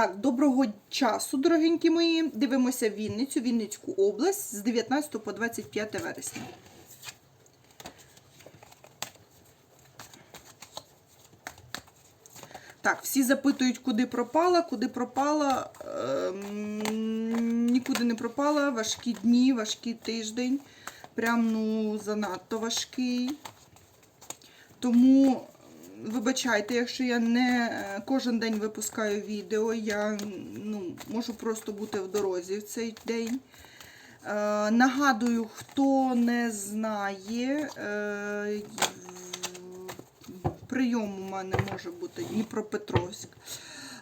Так, доброго часу, дорогенькі мої. Дивимося Вінницю, Вінницьку область з 19 по 25 вересня. Так, всі запитують, куди пропала, куди пропала. Ем, нікуди не пропала. Важкі дні, важкий тиждень. Прям ну, занадто важкий. Тому вибачайте, якщо я не е, кожен день випускаю відео, я ну, можу просто бути в дорозі в цей день. Е, нагадую, хто не знає, е, прийом у мене може бути Дніпропетровськ.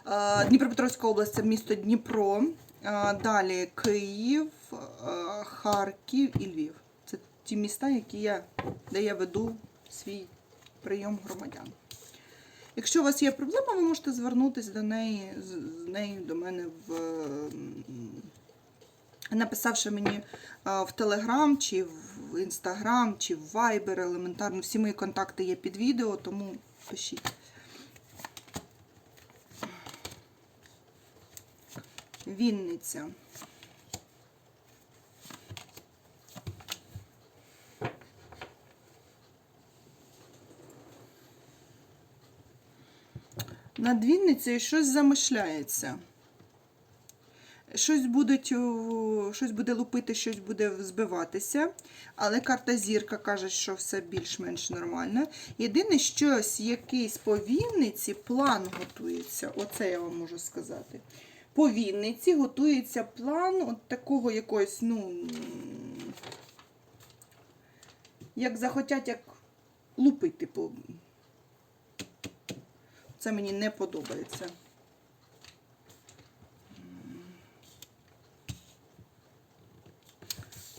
Е, Дніпропетровська область це місто Дніпро. Е, Далі Київ, е, Харків і Львів. Це ті міста, які я, де я веду свій прийом громадян. Якщо у вас є проблема, ви можете звернутися до неї, з нею до мене в написавши мені в Телеграм, чи в Інстаграм, чи в Viber, елементарно. Всі мої контакти є під відео, тому пишіть. Вінниця. Над Вінницею щось замишляється. Щось, будуть, щось буде лупити, щось буде збиватися. Але карта зірка каже, що все більш-менш нормально. Єдине, щось, якийсь по Вінниці план готується. Оце я вам можу сказати. По Вінниці готується план от такого якогось, ну, як захотять, як лупити. Це мені не подобається.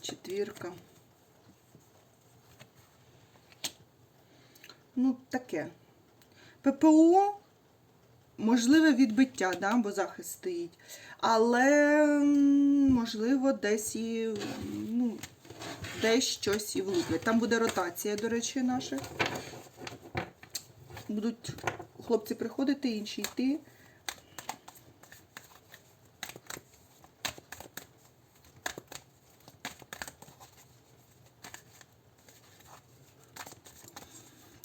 Четвірка. Ну, таке. ППО, можливе відбиття, да, бо захист стоїть. Але, можливо, десь і, ну, десь щось і влуплять. Там буде ротація, до речі, наша. Будуть хлопці приходити, інші йти.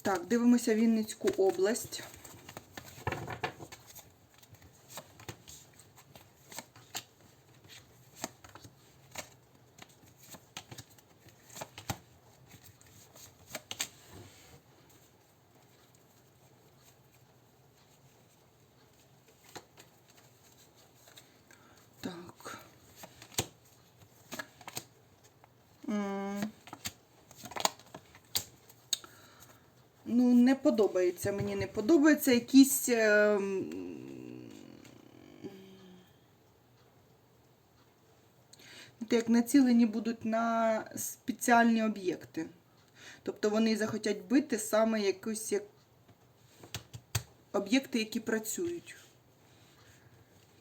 Так, дивимося Вінницьку область. Ну, не подобається. Мені не подобається якісь. е, як націлені будуть на спеціальні об'єкти. Тобто вони захотять бити саме якось як об'єкти, які працюють.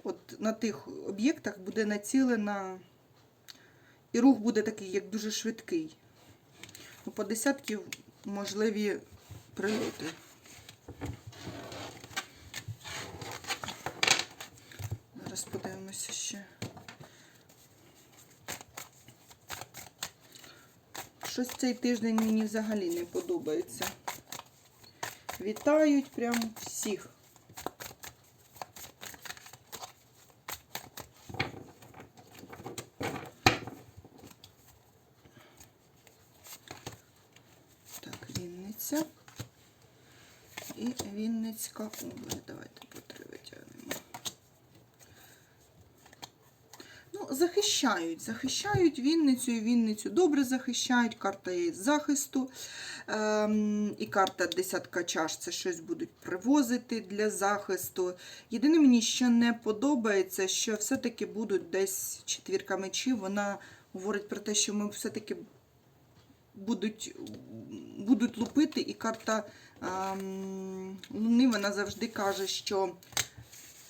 От на тих об'єктах буде націлена. І рух буде такий, як дуже швидкий. Ну, по десятки можливі прильоти. Зараз подивимося ще. Щось цей тиждень мені взагалі не подобається. Вітають прям всіх. Так, Вінниця. І Вінницька область. Давайте по витягнемо. Ну, захищають, захищають Вінницю і Вінницю добре захищають. Карта є захисту. Ем, і карта десятка чаш це щось будуть привозити для захисту. Єдине мені, що не подобається, що все-таки будуть десь четвірка мечів. Вона говорить про те, що ми все-таки будуть, будуть лупити, і карта ем, Луни вона завжди каже, що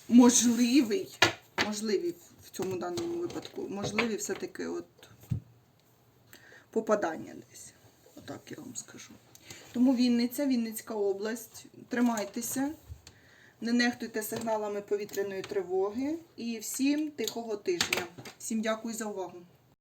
можливий, можливий в цьому даному випадку, можливі все-таки от попадання десь. Отак я вам скажу. Тому Вінниця, Вінницька область, тримайтеся. Не нехтуйте сигналами повітряної тривоги і всім тихого тижня. Всім дякую за увагу.